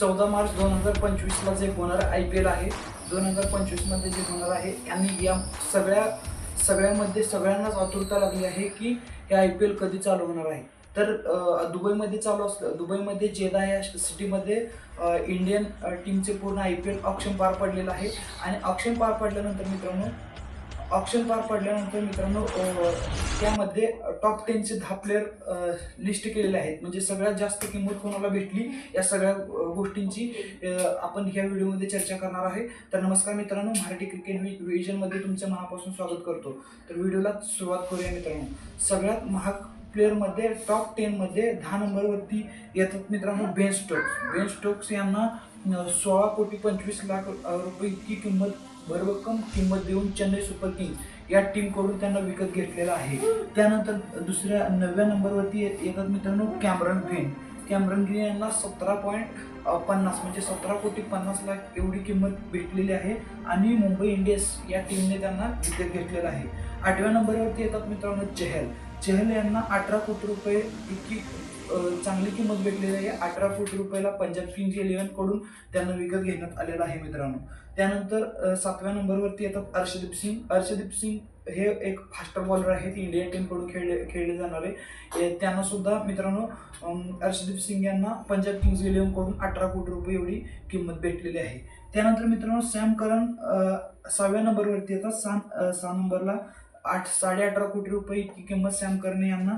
चौदा मार्च दोन हजार पंचवीसला जे होणार आय पी एल आहे दोन हजार पंचवीसमध्ये जे होणार आहे आणि या सगळ्या सगळ्यामध्ये सगळ्यांनाच आतुरता लागली आहे की हे आय पी एल कधी चालू होणार आहे. तर दुबईमध्ये चालू असलं दुबईमध्ये जेदा या सिटीमध्ये इंडियन टीमचे पूर्ण आय पी एल ऑप्शन पार पडलेलं आहे. आणि ऑप्शन पार पडल्यानंतर मित्रांनो ऑप्शन पार पडल्यानंतर मित्रांनो त्यामध्ये टॉप टेनचे दहा प्लेअर लिस्ट केलेले आहेत. म्हणजे सगळ्यात जास्त किंमत कोणाला भेटली या सगळ्या गोष्टींची आपण ह्या व्हिडिओमध्ये चर्चा करणार आहे. तर नमस्कार मित्रांनो मराठी क्रिकेट विजनमध्ये तुमचं मनापासून स्वागत करतो. तर व्हिडिओला सुरुवात करूया मित्रांनो. सगळ्यात महाग प्लेअरमध्ये टॉप टेनमध्ये दहा नंबरवरती येतात मित्रांनो बेन स्टोक्स बेन स्टोक्स यांना सोळा कोटी पंचवीस लाख रुपये इतकी किंमत भरभक्कम किंमत देऊन चेन्नई सुपर किंग या टीमकडून त्यांना विकत घेतलेला आहे. त्यानंतर दुसऱ्या नवव्या नंबरवरती येतात मित्रांनो कॅमरन ग्रीन. कॅमरन ग्रीन यांना सतरा पॉईंट पन्नास म्हणजे सतरा कोटी पन्नास लाख एवढी किंमत भेटलेली आहे आणि मुंबई इंडियन्स या टीमने त्यांना विकत घेतलेलं आहे. आठव्या नंबरवरती येतात मित्रांनो चहल. चहल यांना अठरा कोटी रुपये इतकी चांगली किंमत भेटलेली आहे. अठरा कोटी रुपयाला पंजाब किंग्स इलेव्हनकडून त्यांना विकत घेण्यात आलेलं आहे मित्रांनो. त्यानंतर सातव्या नंबरवरती येतात अर्षदीप सिंग. अर्षदीप सिंग हे एक फास्टर बॉलर आहेत. इंडियन टीमकडून खेळले खेळले जाणारे. त्यांना सुद्धा मित्रांनो अर्षदीप सिंग यांना पंजाब किंग्स इलेव्हनकडून अठरा कोटी रुपये एवढी किंमत भेटलेली आहे. त्यानंतर मित्रांनो सॅम करन सहाव्या नंबरवरती येतात सहा सहा नंबरला आठ साडे अठरा कोटी रुपये इतकी किंमत सॅम करणे यांना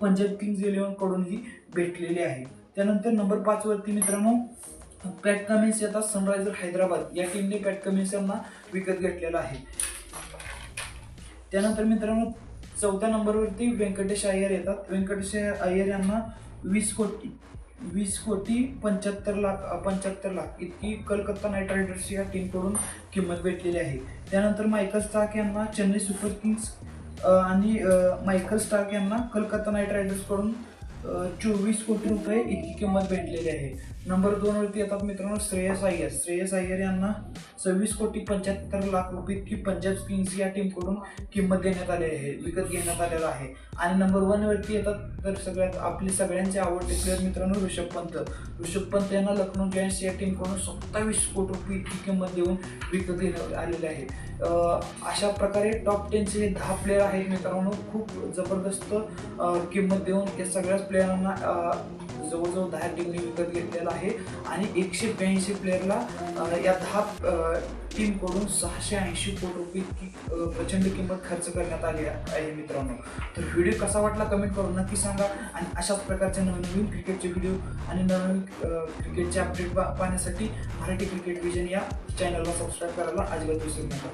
पंजाब किंग्ज इलेव्हन कडूनही भेटलेली आहे. त्यानंतर नंबर पाच वरती मित्रांनो पॅट कमिन्स येतात सनरायझर हैदराबाद या टीमने पॅट कमिन्स यांना विकत घेतलेला आहे. त्यानंतर मित्रांनो चौथ्या नंबरवरती व्यंकटेश अय्यर येतात. व्यंकटेश अय्यर यांना वीस कोटी वीस कोटी पंच्याहत्तर लाख पंच्याहत्तर लाख इतकी कलकत्ता नाईट रायडर्स या टीमकडून किंमत भेटलेली आहे. त्यानंतर मायकल स्टार्क यांना चेन्नई सुपर किंग्स आणि मायकल स्टार्क यांना कलकत्ता नाईट रायडर्सकडून चोवीस कोटी रुपये इतकी किंमत भेटलेली आहे. नंबर दोनवरती येतात मित्रांनो श्रेयस अय्यर. श्रेयस अय्यर यांना सव्वीस कोटी पंच्याहत्तर लाख रुपये इतकी पंजाब किंग्स या टीमकडून किंमत देण्यात आली आहे विकत घेण्यात आलेला आहे. आणि नंबर वनवरती येतात तर सगळ्यात आपले सगळ्यांचे आवडते प्लेअर मित्रांनो ऋषभ पंत. ऋषभ पंत यांना लखनौ जॉईंट्स या टीमकडून सत्तावीस कोटी रुपये इतकी किंमत देऊन विकत घेण्यात आलेले आहे. अशा प्रकारे टॉप टेनचे हे दहा प्लेअर आहेत मित्रांनो. खूप जबरदस्त किंमत देऊन या सगळ्याच प्लेयरांना जवळजवळ दहा टीमने विकत घेतलेला आहे आणि एकशे ब्याऐंशी प्लेअरला या दहा टीमकडून सहाशे ऐंशी कोटी रुपये प्रचंड किंमत खर्च करण्यात आली आहे मित्रांनो. तर व्हिडिओ कसा वाटला कमेंट करून नक्की सांगा आणि अशाच प्रकारचे नवीन नवीन क्रिकेटचे व्हिडिओ आणि नवीन क्रिकेटचे अपडेट पाहण्यासाठी मराठी क्रिकेट विजन या चॅनलला सबस्क्राईब करायला अजिबात विसरू नका.